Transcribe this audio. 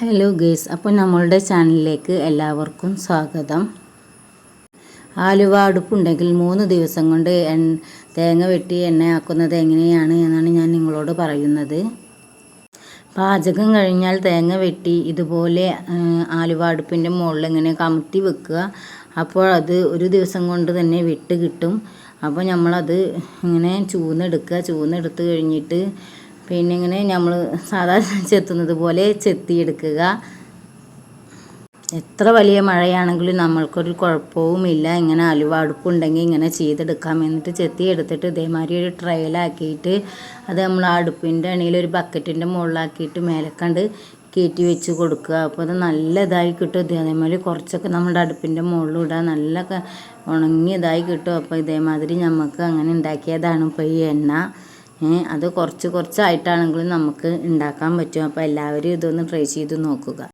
Hello guys അപ്പോൾ നമ്മളുടെ ചാനലിലേക്ക് എല്ലാവർക്കും സ്വാഗതം. ആലുവ അടുപ്പുണ്ടെങ്കിൽ മൂന്ന് ദിവസം കൊണ്ട് എൺ തേങ്ങ വെട്ടി എണ്ണയാക്കുന്നത് എങ്ങനെയാണ് എന്നാണ് ഞാൻ നിങ്ങളോട് പറയുന്നത്. പാചകം കഴിഞ്ഞാൽ തേങ്ങ വെട്ടി ഇതുപോലെ ആലുവ അടുപ്പിന്റെ മുകളിൽ ഇങ്ങനെ കമത്തി വെക്കുക. അപ്പോൾ അത് ഒരു ദിവസം കൊണ്ട് തന്നെ വിട്ട് കിട്ടും. അപ്പോൾ നമ്മളത് ഇങ്ങനെ ചൂന്നെടുക്കുക. ചൂന്നെടുത്ത് കഴിഞ്ഞിട്ട് പിന്നെ ഇങ്ങനെ നമ്മൾ സാധാരണ ചെത്തുന്നത് പോലെ ചെത്തിയെടുക്കുക. എത്ര വലിയ മഴയാണെങ്കിലും നമ്മൾക്കൊരു കുഴപ്പവുമില്ല ഇങ്ങനെ അലുവ അടുപ്പുണ്ടെങ്കിൽ ഇങ്ങനെ ചെയ്തെടുക്കാം എന്നിട്ട് ചെത്തി എടുത്തിട്ട് ഇതേമാതിരി ഒരു ട്രയലാക്കിയിട്ട് അത് നമ്മൾ ആ അടുപ്പിന്റെ അണിയിൽ ഒരു ബക്കറ്റിന്റെ മുകളിലാക്കിയിട്ട് മേലക്കണ്ട് കണ്ട് കയറ്റി വെച്ച് കൊടുക്കുക. അപ്പോൾ അത് നല്ല ഇതായി കിട്ടും. അതേമാതിരി കുറച്ചൊക്കെ നമ്മുടെ അടുപ്പിന്റെ മുകളിൽ ഇടുക നല്ല ഉണങ്ങിയതായി കിട്ടും. അപ്പോൾ ഇതേമാതിരി നമുക്ക് അങ്ങനെ ഉണ്ടാക്കിയതാണ് ഇപ്പോൾ ഈ എണ്ണ. അത് കുറച്ച് കുറച്ചായിട്ടാണെങ്കിലും നമുക്ക് ഉണ്ടാക്കാൻ പറ്റും. അപ്പോൾ എല്ലാവരും ഇതൊന്ന് ട്രൈ ചെയ്ത് നോക്കുക.